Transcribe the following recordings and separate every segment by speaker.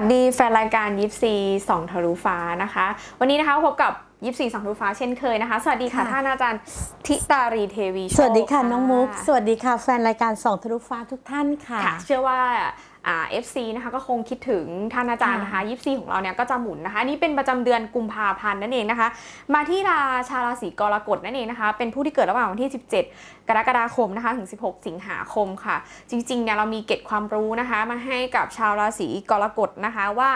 Speaker 1: สดีแฟนรายการยิปซีสองทะลุฟ้านะคะ วันนี้นะคะพบกับยิปซีสองทะลุฟ้าเช่นเคยนะคะ สวัสดีค่ะ
Speaker 2: ค่ะ
Speaker 1: ท่านอาจารย์ทิตารีเทวีโช
Speaker 2: สวัสดีค่ะ
Speaker 1: ค่ะ
Speaker 2: น้องมุก สวัสดีค่ะแฟนรายการส่องทะลุฟ้าทุกท่านค่ะ
Speaker 1: ค่ะเชื่อว่า อ่า FC นะคะก็คงคิดถึงท่านอาจารย์
Speaker 2: ค่ะ
Speaker 1: นะคะยิปซีของเราเนี่ยก็จะหมุนนะคะนี่เป็นประจำเดือนกุมภาพันธ์นั่นเองนะคะ มาที่ราชาราศีกรกฎนั่นเองนะคะ เป็นผู้ที่เกิดระหว่างวันที่ 17 กรกฎาคมนะคะถึง 16 สิงหาคมค่ะ จริงๆเนี่ยเรามีเกร็ดความรู้นะคะ มาให้กับชาวราศีกรกฎนะคะว่า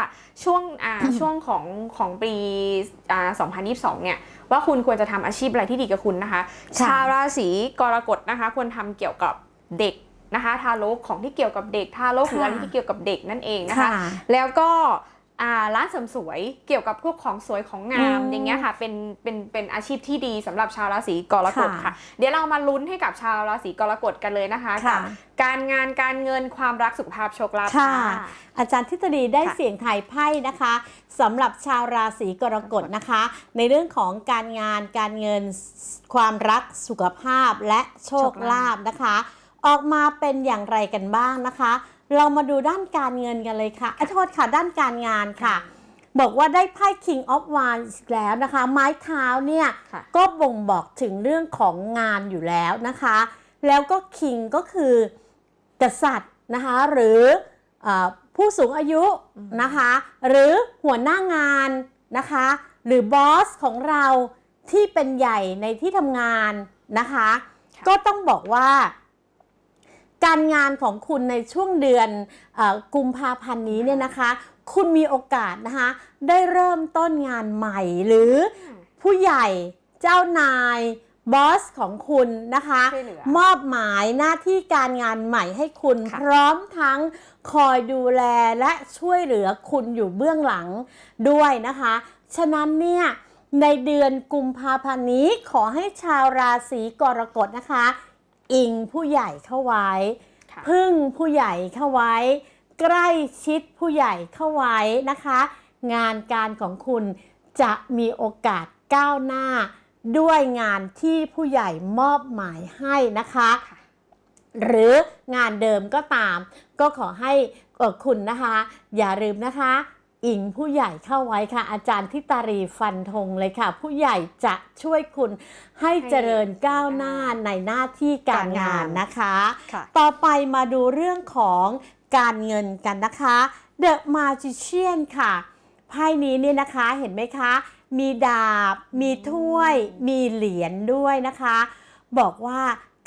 Speaker 1: ช่วงอ่าช่วงของของปีอ่า2022 เนี่ยว่าคุณควรจะทำอาชีพอะไรที่ดีกับคุณนะคะ
Speaker 2: ค่ะ
Speaker 1: ชาวราศีกรกฎนะคะ ควรทำเกี่ยวกับเด็ก นะคะทารกของที่เกี่ยวกับเด็กทารกหรืออะไรที่เกี่ยวกับเด็กนั่นเองนะคะ
Speaker 2: ค่ะ
Speaker 1: แล้วก็อ่าร้านเสริมสวยเกี่ยวกับพวกของสวยของงาม
Speaker 2: อืม
Speaker 1: อย่างเงี้ยค่ะเป็นเป็นเป็นอาชีพที่ดีสำหรับชาวราศีกรกฎ
Speaker 2: ค่ะ
Speaker 1: ค่ะ เดี๋ยวเรามาลุ้นให้กับชาวราศีกรกฎกันเลยนะคะ
Speaker 2: ค่ะ
Speaker 1: กัการงานการเงินความรักสุขภาพโชคลาภ
Speaker 2: ค่ะ อาจารย์ทิตดีได้
Speaker 1: ค่ะ
Speaker 2: เสียงไทายไพ่นะคะสำหรับชาวราศีกรกฎนะคะ ในเรื่องของการงานการเงินความรักสุขภาพและโชคลาภนะคะ ออกมาเป็นอย่างไรกันบ้างนะคะ เรามาดูด้านการเงินกันเลยค่ะอะโทษค่ะด้านการงานค่ะ บอกว่าได้ไพ่ King of Wands อีกแล้วนะคะ ไม้เท้าเนี่ย
Speaker 1: ค่ะ
Speaker 2: ก็บ่งบอกถึงเรื่องของงานอยู่แล้วนะคะ แล้วก็ King ก็คือกษัตริย์นะคะหรือเออผู้สูงอายุนะคะ หรือหัวหน้างานนะคะ หรือบอสของเราที่เป็นใหญ่ในที่ทำงานนะคะ
Speaker 1: ค่ะ
Speaker 2: ก็ต้องบอกว่า การงานของคุณในช่วงเดือนเออกุมภาพันธ์นี้เนี่ยนะคะ คุณมีโอกาสนะคะ ได้เริ่มต้นงานใหม่หรือผู้ใหญ่เจ้านายบอสของคุณนะคะ
Speaker 1: ช่วยเหลือ
Speaker 2: มอบหมายหน้าที่การงานใหม่ให้คุณ
Speaker 1: ค่ะ
Speaker 2: พร้อมทั้งคอยดูแลและช่วยเหลือคุณอยู่เบื้องหลังด้วยนะคะ ฉะนั้นเนี่ยในเดือนกุมภาพันธ์นี้ขอให้ชาวราศีกรกฎนะคะ อิงผู้ใหญ่เข้าไว้
Speaker 1: ค่ะ
Speaker 2: พึ่งผู้ใหญ่เข้าไว้ ใกล้ชิดผู้ใหญ่เข้าไว้นะคะ งานการของคุณจะมีโอกาสก้าวหน้า ด้วยงานที่ผู้ใหญ่มอบหมายให้นะคะ
Speaker 1: ค่ะ
Speaker 2: หรืองานเดิมก็ตาม ก็ขอให้เอ่อคุณนะคะ อย่าลืมนะคะ อิงผู้ใหญ่เข้าไว้ค่ะ อาจารย์ทิตารีฟันธงเลยค่ะ ผู้ใหญ่จะช่วยคุณให้เจริญก้าวหน้าในหน้าที่การงานนะคะ
Speaker 1: ค่ะ
Speaker 2: ต่อไปมาดูเรื่องของการเงินกันนะคะ The Magician ค่ะไพ่นี้เนี่ยนะคะเห็นไหมคะ มีดาบ มีถ้วย มีเหรียญด้วยนะคะ บอกว่า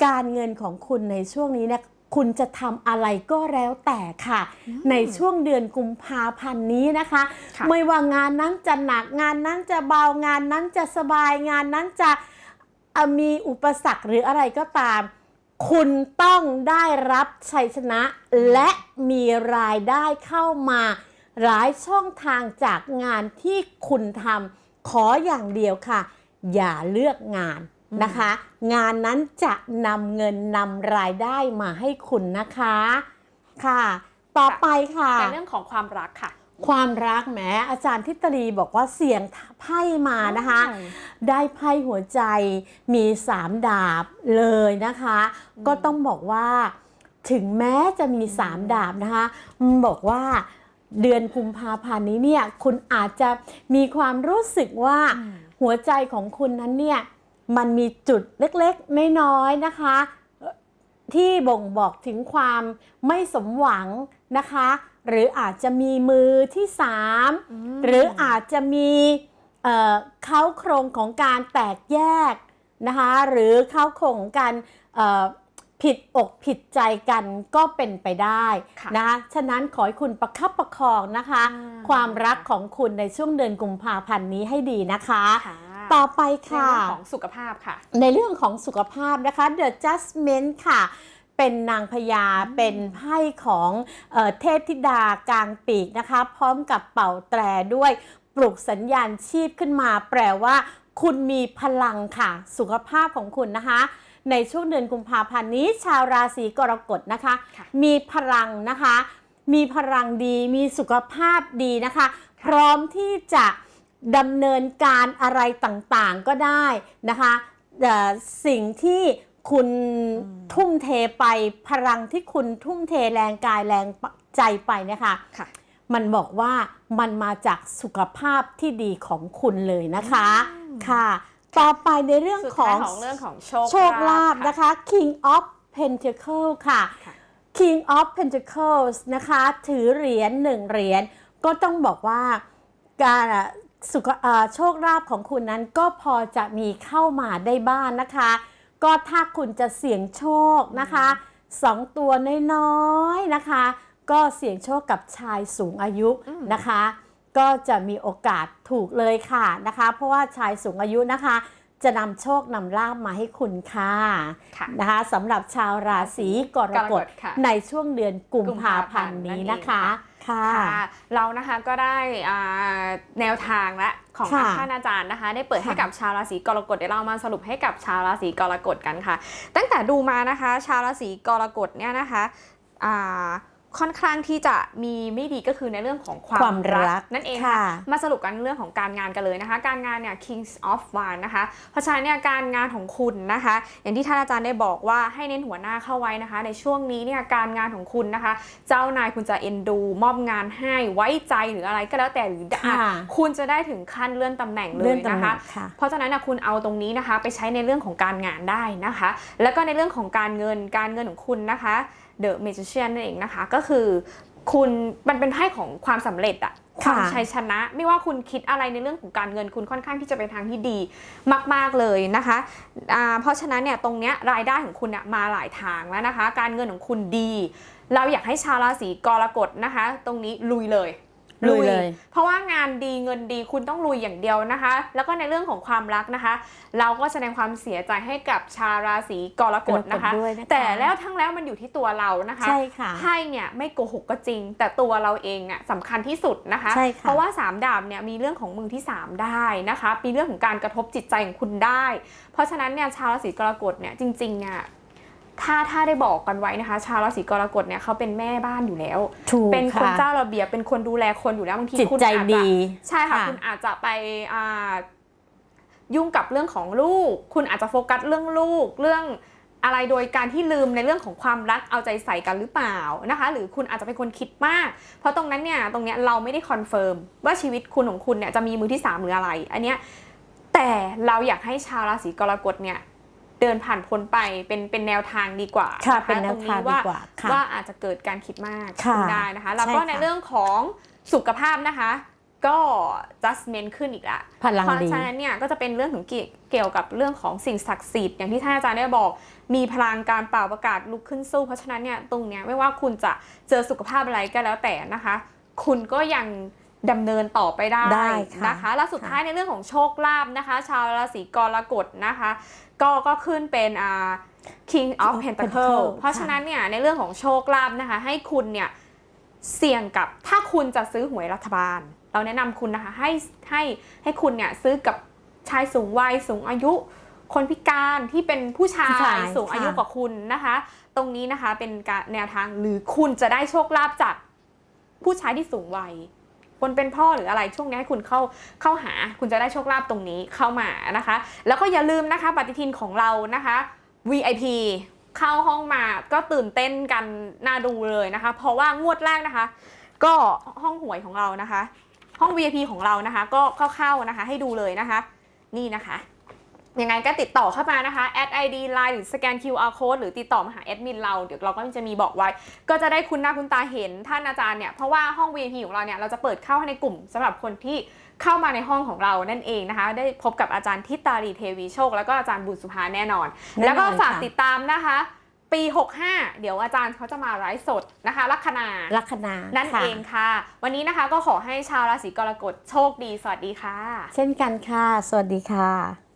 Speaker 2: การเงินของคุณในช่วงนี้เนี่ย คุณจะทำอะไรก็แล้วแต่ค่ะ ในช่วงเดือนกุมภาพันธ์นี้นะคะ
Speaker 1: ค่ะ
Speaker 2: ไม่ว่างานนั้นจะหนักงานนั้นจะเบางานนั้นจะสบายงานนั้นจะเอ่อมีอุปสรรคหรืออะไรก็ตาม คุณต้องได้รับชัยชนะ และมีรายได้เข้ามาหลายช่องทางจากงานที่คุณทำขออย่างเดียวค่ะ อย่าเลือกงาน นะคะ งานนั้นจะนำเงินนำรายได้มาให้คุณนะคะค่ะ ต่อไปค่ะ
Speaker 1: ในเรื่องของความรักค่ะ
Speaker 2: ความรักแหมอาจารย์ทิตรีบอกว่าเสียงไพ่มานะคะ ได้ไพ่หัวใจมีสามดาบเลยนะคะ ก็ต้องบอกว่าถึงแม้จะมีสามดาบนะคะมันบอกว่าเดือนกุมภาพันธ์นี้เนี่ยคุณอาจจะมีความรู้สึกว่า
Speaker 1: อืม
Speaker 2: หัวใจของคุณนั้นเนี่ย มันมีจุดเล็กๆ น้อยๆนะคะ ที่บ่งบอกถึงความไม่สมหวังนะคะ หรืออาจจะมีมือที่สาม
Speaker 1: ม
Speaker 2: หรืออาจจะมีเอ่อเขาโครงของการแตกแยกนะคะหรือเขาโครงของการเอ่อผิดอกผิดใจกันก็เป็นไปได้
Speaker 1: ค่ะ
Speaker 2: นะคะฉะนั้นขอให้คุณประคับประคองนะคะ
Speaker 1: อ่า
Speaker 2: ความรักของคุณในช่วงเดือนกุมภาพันธ์นี้ให้ดีนะคะ
Speaker 1: ค่ะ
Speaker 2: ต่อไป
Speaker 1: ใน
Speaker 2: ค่ะ
Speaker 1: เรื่องของสุขภาพค่ะ
Speaker 2: ในเรื่องของสุขภาพนะคะ The Judgment ค่ะ เป็นนางพญาเป็นไพ่ของเออเทพธิดากลางปีกนะคะ พร้อมกับเป่าแตรด้วยปลุกสัญญาณชีพขึ้นมา แปลว่า คุณมีพลังค่ะ สุขภาพของคุณนะคะ ในช่วงเดือนกุมภาพันธ์นี้ ชาวราศีกรกฎนะคะ
Speaker 1: ค่ะ
Speaker 2: มีพลังนะคะ มีพลังดี มีสุขภาพดีนะคะ พร้อมที่จะ ดำเนินการอะไรต่างๆก็ได้นะคะเอ่อสิ่งที่คุณทุ่มเทไปพลังที่คุณทุ่มเทแรงกายแรงใจไปเนี่ยค่ะ
Speaker 1: ค่ะ
Speaker 2: มันบอกว่ามันมาจากสุขภาพที่ดีของคุณเลยนะคะ
Speaker 1: อืม
Speaker 2: ค่ะ ต่อไปในเรื่อง
Speaker 1: สุด
Speaker 2: ขอ
Speaker 1: ท้าย
Speaker 2: ง
Speaker 1: ของเรื่องของโชค
Speaker 2: โชคลาภ
Speaker 1: ค่ะ
Speaker 2: นะคะ King of Pentacle ค่ะ
Speaker 1: ค่ะ
Speaker 2: King of Pentacles นะคะ ถือเหรียญหนึ่งเหรียญก็ต้องบอกว่าการอะ สุขอ่าโชคลาภของคุณนั้นก็พอจะมีเข้ามาได้บ้างนะคะ ก็ถ้าคุณจะเสี่ยงโชคนะคะสองตัวน้อยๆนะคะ ก็เสี่ยงโชคกับชายสูงอายุ
Speaker 1: อืม
Speaker 2: นะคะ ก็จะมีโอกาสถูกเลยค่ะนะคะ เพราะว่าชายสูงอายุนะคะ จะนำโชคนำลาบมาให้คุณค่ะ
Speaker 1: ค่ะ
Speaker 2: นะคะสำหรับชาวราศีกรกฎ
Speaker 1: กรกฎค่ะ
Speaker 2: ในช่วงเดือนกุมภาพันธ์นี้นะคะ ค่ะ
Speaker 1: ค่ะ เรานะคะก็ได้อ่าแนวทางและของ
Speaker 2: ค่ะ
Speaker 1: ท่านอาจารย์นะคะ ได้เปิดให้
Speaker 2: ค่ะ
Speaker 1: กับชาวราศีกรกฎเดี๋ยวเรามาสรุปให้กับชาวราศีกรกฎกันค่ะ ตั้งแต่ดูมานะคะ ชาวราศีกรกฎเนี่ยนะคะอ่า ค่อนข้างที่จะมีไม่ดีก็คือในเรื่องของความ
Speaker 2: ความรัก
Speaker 1: นั่นเอง
Speaker 2: ค่ะ
Speaker 1: ค่ะ มาสรุปกันเรื่องของการงานกันเลยนะคะ การงานเนี่ย Kings of w a n d นะคะ เพราะฉะนั้นเนี่ยการงานของคุณนะคะ อย่างที่ท่านอาจารย์ได้บอกว่าให้เน้นหัวหน้าเข้าไว้นะคะ ในช่วงนี้เนี่ยการงานของคุณนะคะ เจ้านายคุณจะเอ็นดู มอบงานให้ไว้ใจหรืออะไรก็แล้วแต่หรืออะ
Speaker 2: ค่ะ
Speaker 1: คุณจะได้ถึงขั้นเลื่อนตำแหน่งเล
Speaker 2: เลื่อยนตำ
Speaker 1: นะ
Speaker 2: แหน่
Speaker 1: คะ
Speaker 2: งค่ะ
Speaker 1: เพราะฉะนั้นนะคุณเอาตรงนี้นะคะ ไปใช้ในเรื่องของการงานได้นะคะ แล้วก็ในเรื่องของการเงินการเงินของคุณนะคะ The Magician นั่นเองนะคะ ก็คือคุณมันเป็นไพ่ของความสำเร็จอะค
Speaker 2: ค่ะ
Speaker 1: วามชัยชนะ ไม่ว่าคุณคิดอะไรในเรื่องของการเงินคุณค่อนข้างที่จะไปทางที่ดีมาก ๆเลยนะคะอ่าเพราะฉะนั้นเนี่ยตรงเนี้ยรายได้ของคุณเนี่ยมาหลายทางแล้วนะคะ การเงินของคุณดี เราอยากให้ชาวราศีกรกฎนะคะ ตรงนี้ลุยเลย
Speaker 2: ลุยเลย
Speaker 1: เพราะว่างานดีเงินดีคุณต้องลุยอย่างเดียวนะคะ แล้วก็ในเรื่องของความรักนะคะ เราก็แสดงความเสียใจให้กับชาวราศีกรกฎนะคะ
Speaker 2: กรกฎด้วยนะคะ
Speaker 1: แต่แล้วทั้งแล้วมันอยู่ที่ตัวเรานะคะ
Speaker 2: ใช่ค่ะ
Speaker 1: ไพ่เนี่ยไม่โกหกก็จริง แต่ตัวเราเองอะสำคัญที่สุดนะคะ
Speaker 2: ใช่ค่ะ
Speaker 1: เพราะว่าสามดาบเนี่ยมีเรื่องของมือที่สามได้นะคะมีเรื่องของการกระทบจิตใจของคุณได้ เพราะฉะนั้นเนี่ยชาวราศีกรกฎเนี่ยจริงๆเนี่ย ถ้าถ้าได้บอกกันไว้นะคะ ชาวราศีกรกฎเนี่ยเขาเป็นแม่บ้านอยู่แล้ว
Speaker 2: ถูก
Speaker 1: เป็นคน
Speaker 2: ค่ะ
Speaker 1: เจ้าระเบียบเป็นคนดูแลคนอยู่แล้วบางที
Speaker 2: จิต
Speaker 1: คุณ
Speaker 2: ใจ
Speaker 1: อาจจะ
Speaker 2: ดี
Speaker 1: ใช่ค่ะ
Speaker 2: ค่ะ
Speaker 1: คุณอาจจะไปอ่ายุ่งกับเรื่องของลูก คุณอาจจะโฟกัสเรื่องลูกเรื่องอะไรโดยการที่ลืมในเรื่องของความรักเอาใจใส่กันหรือเปล่านะคะ หรือคุณอาจจะเป็นคนคิดมาก เพราะตรงนั้นเนี่ยตรงเนี้ยเราไม่ได้คอนเฟิร์มว่าชีวิตคุณของคุณเนี่ยจะมีมือที่สามหรืออะไร อันเนี้ยแต่เราอยากให้ชาวราศีกรกฎเนี่ย เดินผ่านพ้นไปเป็นเป็นแนวทางดีกว่า
Speaker 2: ค่ะะเป็นแนวทางดีกว่าค่ะ
Speaker 1: ว่าอาจจะเกิดการคิดมาก
Speaker 2: ค่ะ
Speaker 1: ขึ้นได้นะคะ แล้วก็
Speaker 2: ใช่ค่ะ
Speaker 1: ในเรื่องของสุขภาพนะคะก็ justment ขึ้นอีกละ
Speaker 2: พลัง
Speaker 1: เพราะ
Speaker 2: ดี
Speaker 1: ฉะนั้นเนี่ยก็จะเป็นเรื่องของเกี่ยวเกี่ยวกับเรื่องของสิ่งศักดิ์สิทธิ์อย่างที่ท่านอาจารย์ได้บอก มีพลังการเป่าประกาศลุกขึ้นสู้ เพราะฉะนั้นเนี่ยตรงเนี้ยไม่ว่าคุณจะเจอสุขภาพอะไรก็แล้วแต่นะคะ คุณก็ยัง ดำเนินต่อไปได้
Speaker 2: ได้ค่ะ
Speaker 1: นะคะแล้วสุดท้ายในเรื่องของโชคลาภนะคะ ชาวราศีกรกฎนะคะ ก็ก็ขึ้นเป็นอ่า King of
Speaker 2: of
Speaker 1: Pentacle
Speaker 2: Pentacle
Speaker 1: เพราะฉะนั้นเนี่ยในเรื่องของโชคลาภนะคะ ให้คุณเนี่ยเสี่ยงกับถ้าคุณจะซื้อหวยรัฐบาล เราแนะนำคุณนะคะให้ให้ให้คุณเนี่ยซื้อกับชายสูงวัยสูงอายุ คนพิการที่เป็นผู้ชา
Speaker 2: ผู้ชาย
Speaker 1: ยสูงอายุ
Speaker 2: ค่ะ
Speaker 1: กว่าคุณนะคะ ตรงนี้นะคะเป็นการแนวทางหรือคุณจะได้โชคลาภจากผู้ชายที่สูงวัย คนเป็นพ่อหรืออะไรช่วงนี้ให้คุณเข้าเข้าหาคุณจะได้โชคลาภตรงนี้เข้ามานะคะ แล้วก็อย่าลืมนะคะปฏิทินของเรานะคะ VIP เข้าห้องมาก็ตื่นเต้นกันน่าดูเลยนะคะ เพราะว่างวดแรกนะคะ ก็ห้องหวยของเรานะคะ ห้อง VIP ของเรานะคะ ก็เข้าๆนะคะ ให้ดูเลยนะคะ นี่นะคะ ยังไงก็ติดต่อเข้ามานะคะ add ID line หรือสแกน QR code หรือติดต่อมาหาแอดมินเรา เดี๋ยวเราก็จะมีบอกไว้ ก็จะได้คุณหน้าคุณตาเห็นท่านอาจารย์เนี่ย เพราะว่าห้อง VIP ของเราเนี่ยเราจะเปิดเข้าให้ในกลุ่มสำหรับคนที่เข้ามาในห้องของเรานั่นเองนะคะ ได้พบกับอาจารย์ทิตารีเทวีโชค แล้วก็อาจารย์บุญสุภาแน่นอน
Speaker 2: แน่นอน
Speaker 1: แล้วก็ฝาก
Speaker 2: ค่ะ
Speaker 1: ติดตามนะคะ ปี 65 เดี๋ยวอาจารย์เขาจะมาไลฟ์สดนะคะ ลัคนา
Speaker 2: ลัคนา
Speaker 1: นั่น
Speaker 2: ค่ะ
Speaker 1: เองค่ะ วันนี้นะคะก็ขอให้ชาวราศีกรกฎโชคดี สวัสดีค่ะ
Speaker 2: เช่นกันค่ะ สวัสดีค่ะ